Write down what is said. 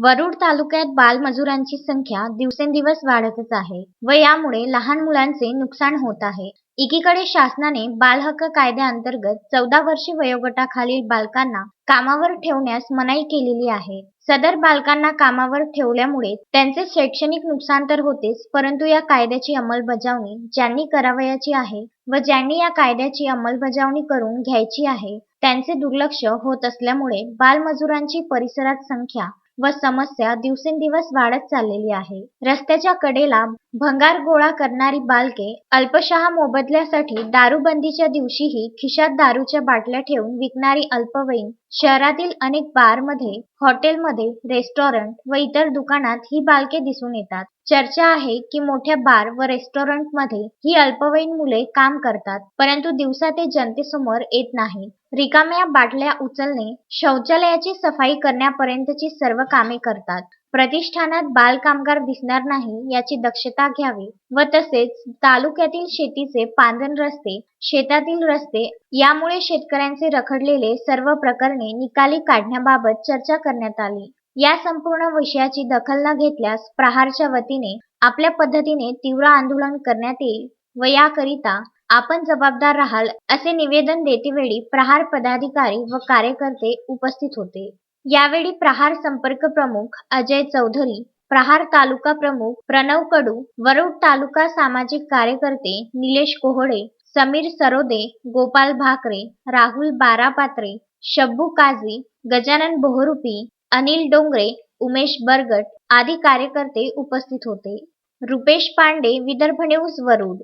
वरुड तालुक्यात बालमजुरांची संख्या दिवसेंदिवस वाढतच आहे व यामुळे लहान मुलांचे नुकसान होत आहे. एकीकडे शासनाने बालहक्क कायद्याअंतर्गत चौदा वर्षे वयोगटाखालील बालकांना कामावर ठेवण्यास मनाई केलेली आहे. सदर बालकांना कामावर ठेवल्यामुळे त्यांचे शैक्षणिक नुकसान तर होतेच परंतु या कायद्याची अंमलबजावणी ज्यांनी करावयाची आहे व ज्यांनी या कायद्याची अंमलबजावणी करून घ्यायची आहे त्यांचे दुर्लक्ष होत असल्यामुळे बालमजुरांची परिसरात संख्या व समस्या दिवसेंदिवस वाढत चाललेली आहे. रस्त्याच्या कडेला भंगार गोळा करणारी बालके अल्पशहा मोबदल्यासाठी दारूबंदीच्या दिवशीही खिशात दारूच्या बाटल्या ठेवून विकणारी अल्पवयीन शहरातील अनेक बारमध्ये हॉटेलमध्ये रेस्टॉरंट व इतर दुकानात ही बालके दिसून येतात. चर्चा आहे की मोठ्या बार व रेस्टॉरंटमध्ये ही अल्पवयीन मुले काम करतात परंतु दिवसा ते जनतेसमोर येत नाही. रिकाम्या बाटल्या उचलणे शौचालयाची सफाई करण्यापर्यंतची सर्व कामे करतात. प्रतिष्ठानात बाल कामगार दिसणार नाही याची दक्षता घ्यावी व तसेच तालुक्यातील शेतीचे पांदन रस्ते शेतातील रस्ते यामुळे शेतकऱ्यांचे रखडलेले सर्व प्रकरणे निकाली काढण्याबाबत चर्चा करण्यात आली. या संपूर्ण विषयाची दखल न घेतल्यास प्रहारच्या वतीने आपल्या पद्धतीने तीव्र आंदोलन करण्यात येईल व याकरिता आपण जबाबदार राहाल असे निवेदन देतेवेळी प्रहार पदाधिकारी व कार्यकर्ते उपस्थित होते. यावेळी प्रहार संपर्क प्रमुख अजय चौधरी प्रहार तालुका प्रमुख प्रणव कडू वरुड तालुका सामाजिक कार्यकर्ते निलेश कोहळे समीर सरोदे गोपाल भाकरे राहुल बारापात्रे शब्बू काझी गजानन बोहरुपी अनिल डोंगरे उमेश बरगट आदी कार्यकर्ते उपस्थित होते. रुपेश पांडे विदर्भ न्यूज वरुड.